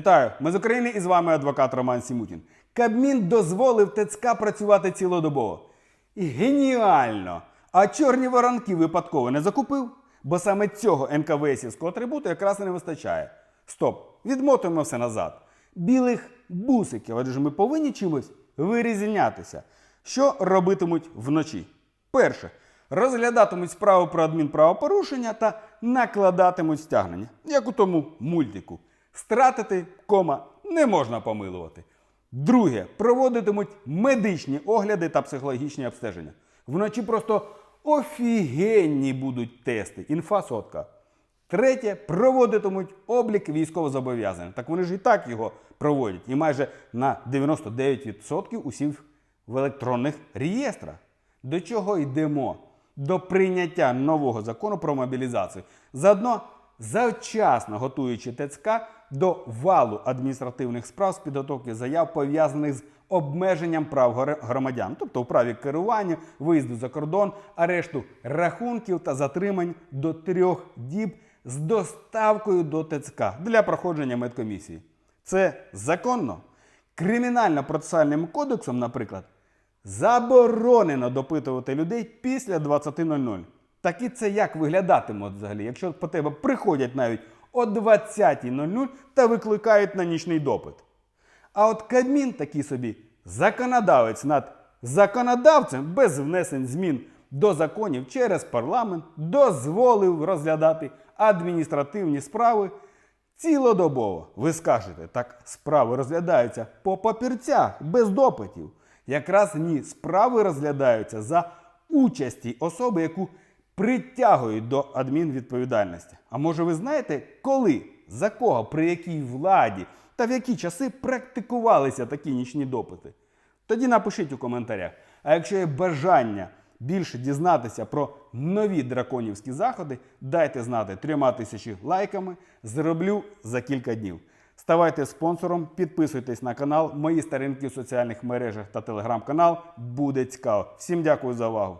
Вітаю! Ми з України і з вами адвокат Роман Сімутін. Кабмін дозволив ТЦК працювати цілодобово. І геніально! А чорні воронки випадково не закупив? Бо саме цього НКВСівського атрибуту якраз і не вистачає. Стоп, відмотуємо все назад. Білих бусиків, адже ми повинні чимось вирізнятися. Що робитимуть вночі? Перше. Розглядатимуть справу про адмінправопорушення та накладатимуть стягнення, як у тому мультику. Стратити, кома, не можна помилувати. Друге, проводитимуть медичні огляди та психологічні обстеження. Вночі просто офігенні будуть тести. Інфа сотка. Третє, проводитимуть облік військовозобов'язаних. Так вони ж і так його проводять. І майже на 99% усіх в електронних реєстрах. До чого йдемо? До прийняття нового закону про мобілізацію. Заодно завчасно готуючи ТЦК до валу адміністративних справ з підготовки заяв, пов'язаних з обмеженням прав громадян, тобто у праві керування, виїзду за кордон, арешту рахунків та затримань до трьох діб з доставкою до ТЦК для проходження медкомісії. Це законно. Кримінально-процесуальним кодексом, наприклад, заборонено допитувати людей після 20.00. Так і це як виглядатиме взагалі, якщо по тебе приходять навіть о 20.00 та викликають на нічний допит. А от Кабмін такий собі законодавець над законодавцем без внесень змін до законів через парламент дозволив розглядати адміністративні справи цілодобово. Ви скажете, так справи розглядаються по папірцях без допитів. Якраз ні, справи розглядаються за участі особи, яку притягують до адмінвідповідальності. А може ви знаєте, коли, за кого, при якій владі та в які часи практикувалися такі нічні допити? Тоді напишіть у коментарях. А якщо є бажання більше дізнатися про нові драконівські заходи, дайте знати трьома тисячі лайками. Зроблю за кілька днів. Ставайте спонсором, підписуйтесь на канал, мої сторінки в соціальних мережах та телеграм-канал. Буде цікаво. Всім дякую за увагу.